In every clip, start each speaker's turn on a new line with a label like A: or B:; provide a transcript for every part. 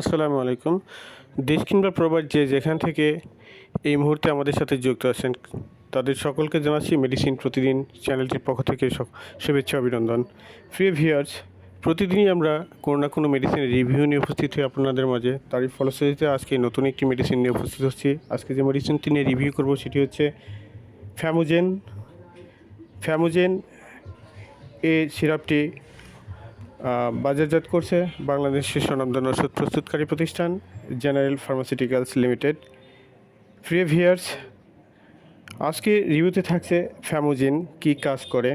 A: আসসালামু আলাইকুম। দেশ কিংবা প্রবাস যে যেখান থেকে এই মুহূর্তে আমাদের সাথে যুক্ত আছেন, তাদের সকলকে জানাচ্ছি মেডিসিন প্রতিদিন চ্যানেলটির পক্ষ থেকে শুভেচ্ছা, অভিনন্দন। প্রিয় ভিউয়ার্স প্রতিদিনই আমরা কোনো না কোনো মেডিসিনের রিভিউ নিয়ে উপস্থিত হই আপনাদের মাঝে। তারই ফলশ্রুতিতে আজকে নতুন একটি মেডিসিন নিয়ে উপস্থিত হচ্ছি। আজকে যে মেডিসিনটি নিয়ে রিভিউ করব সেটি হচ্ছে ফ্যামোজেন ফ্যামোজেন এ সিরাপটি বাজারজাত করছে বাংলাদেশের স্বনামধন্য ওষুধ প্রস্তুতকারী প্রতিষ্ঠান জেনারেল ফার্মাসিউটিক্যালস লিমিটেড প্রিয় ভিয়ার্স আজকে রিভিউতে থাকছে ফ্যামোজিন কি কাজ করে,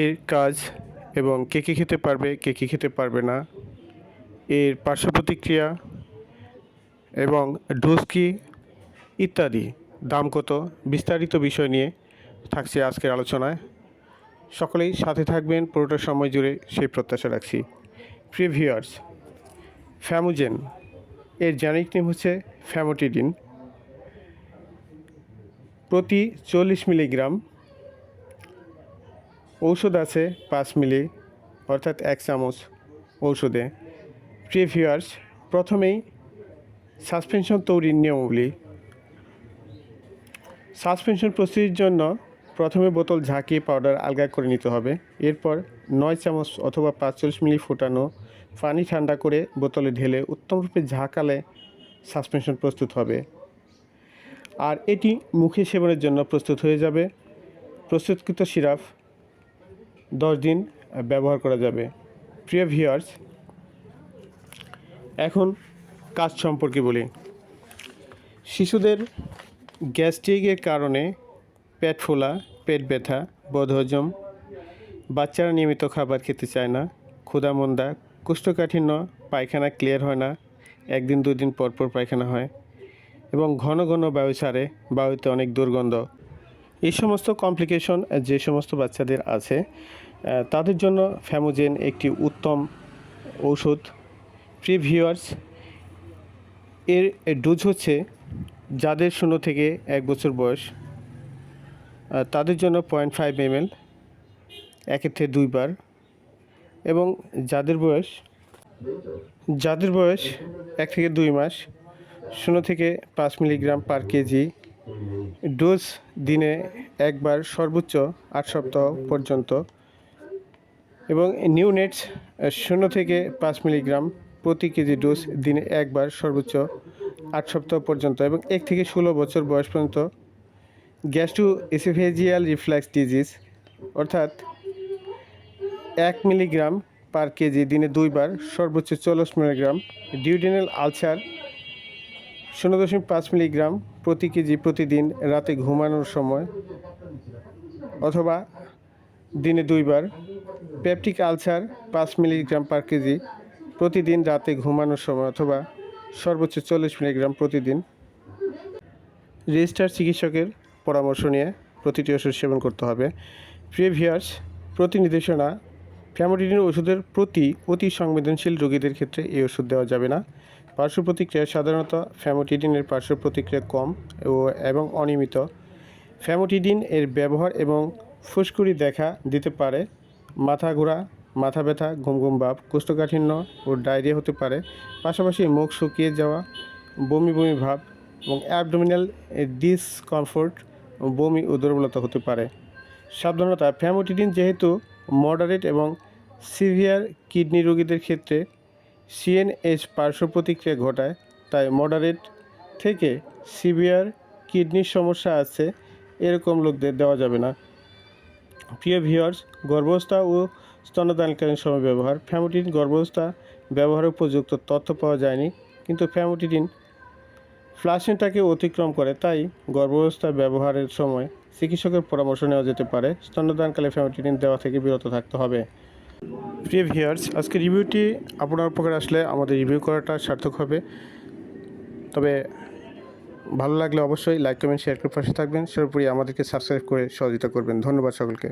A: এর কাজ এবং কে কে খেতে পারবে, কে কে খেতে পারবে না, এর পার্শ্ব প্রতিক্রিয়া এবং ডোজ কি, ইত্যাদি। দাম কত, বিস্তারিত বিষয় নিয়ে থাকছে আজকের আলোচনায়। সকলেই সাথে থাকবেন, পুরোটা সময় জুড়ে সেই প্রত্যাশা রাখছি। প্রিভিয়ার্স ফ্যামোজেন, এর জেনিক নেম হচ্ছে ফ্যামোটিডিন। প্রতি চল্লিশ মিলিগ্রাম ঔষধ আছে পাঁচ মিলি, অর্থাৎ এক চামচ ঔষধে। প্রিভিয়ার্স প্রথমেই সাসপেনশন তৈরির নিয়মাবলী। সাসপেনশন প্রস্তুতির জন্য প্রথমে বোতল ঝাঁকিয়ে পাউডার আলগা করে নিতে হবে। এরপর নয় চামচ অথবা পাঁচচল্লিশ মিলি ফোটানো পানি ঠান্ডা করে বোতলে ঢেলে উত্তমরূপে ঝাঁকালে সাসপেনশন প্রস্তুত হবে। আর এটি মুখে সেবনের জন্য প্রস্তুত হয়ে যাবে। প্রস্তুতকৃত সিরাপ দশ দিন ব্যবহার করা যাবে। প্রিয় ভিউয়ার্স, এখন কাজ সম্পর্কে বলি। শিশুদের গ্যাস্ট্রিকের কারণে পেট ফোলা পেট ব্যথা বদহজম বাচ্চারা নিয়মিত খাবার খেতে চায় না। ক্ষুধামন্দা কোষ্ঠকাঠিন্য, পায়খানা ক্লিয়ার হয় না। একদিন, দুদিন পর পর পায়খানা হয় এবং ঘন ঘন বায়ু ছাড়ে। বায়ুতে অনেক দুর্গন্ধ। এই সমস্ত কমপ্লিকেশন যে সমস্ত বাচ্চাদের আছে তাদের জন্য ফ্যামোজেন একটি উত্তম ঔষধ। প্রি ভিউয়ার্স এর ডোজ হচ্ছে যাদের শূন্য থেকে এক বছর বয়স। তাদের জন্য পয়েন্ট ফাইভ এম এল একের থেকে দুইবার এবং যাদের বয়স যাদের বয়স এক থেকে দুই মাস, শূন্য থেকে পাঁচ মিলিগ্রাম পার কেজি, ডোজ দিনে একবার সর্বোচ্চ আট সপ্তাহ পর্যন্ত। এবং নিউনেটস শূন্য থেকে পাঁচ মিলিগ্রাম প্রতি কেজি ডোজ দিনে একবার সর্বোচ্চ আট সপ্তাহ পর্যন্ত। এবং এক থেকে ষোলো বছর বয়স পর্যন্ত গ্যাস্ট্রো এসোফেজিয়াল রিফ্লেক্স ডিজিজ, অর্থাৎ এক মিলিগ্রাম পার কেজি দিনে দুইবার সর্বোচ্চ চল্লিশ মিলিগ্রাম, ডিউডেনাল আলসার শূন্য দশমিক পাঁচ মিলিগ্রাম প্রতি কেজি প্রতিদিন রাতে ঘুমানোর সময়, অথবা দিনে দুইবার পেপটিক আলসার পাঁচ মিলিগ্রাম পার কেজি প্রতিদিন রাতে ঘুমানোর সময়, অথবা সর্বোচ্চ চল্লিশ মিলিগ্রাম প্রতিদিন। রেজিস্টার চিকিৎসকের পরামর্শ নিয়ে প্রতিটি ওষুধ সেবন করতে হবে। প্রিভিয়ার্স প্রতি নির্দেশনা ওষুধের প্রতি অতি সংবেদনশীল রোগীদের ক্ষেত্রে এই ওষুধ দেওয়া যাবে না। পার্শ্ব প্রতিক্রিয়া সাধারণত ফ্যামোটিডিনের পার্শ্ব প্রতিক্রিয়া কম ও এবং অনিয়মিত। ফ্যামোটিডিন এর ব্যবহার এবং ফুসকুড়ি দেখা দিতে পারে। মাথা ঘোরা, মাথা ব্যথা, ঘুম ঘুম ভাব, কোষ্ঠকাঠিন্য ও ডায়রিয়া হতে পারে। পাশাপাশি মুখ শুকিয়ে যাওয়া, বমি বমি ভাব এবং অ্যাবডোমিনাল ডিসকমফোর্ট বমি ও দুর্বলতা হতে পারে। সাবধানতা ফ্যামোটিডিন যেহেতু মডারেট এবং সিভিয়ার কিডনি রোগীদের ক্ষেত্রে সিএনএস পার্শ্ব প্রতিক্রিয়া ঘটায়, তাই মডারেট থেকে সিভিয়ার কিডনির সমস্যা আছে, এরকম লোকদের দেওয়া যাবে না। প্রিয় ভিউয়ার্স গর্ভস্থা ও স্তনদানকালীন সময় ব্যবহার। ফ্যামোটিন গর্ভাবস্থা ব্যবহারের উপযুক্ত তথ্য পাওয়া যায়নি, কিন্তু ফ্যামোটিডিন ফ্লাসেন্টাকে অতিক্রম করে, তাই গর্ভাবস্থা ব্যবহারের সময় চিকিৎসকের পরামর্শ নেওয়া যেতে পারে। স্তন্যদানকালে ফ্যামোটিডিন দেওয়া থেকে বিরত থাকতে হবে। প্রিয় ভিউয়ার্স আজকে রিভিউটি আপনার উপকার আসলে আমাদের রিভিউ করাটা সার্থক হবে। তবে ভালো লাগলে অবশ্যই লাইক, কমেন্ট, শেয়ার করে পাশে থাকবেন। সর্বোপরি আমাদেরকে সাবস্ক্রাইব করে সহযোগিতা করবেন। ধন্যবাদ সকলকে।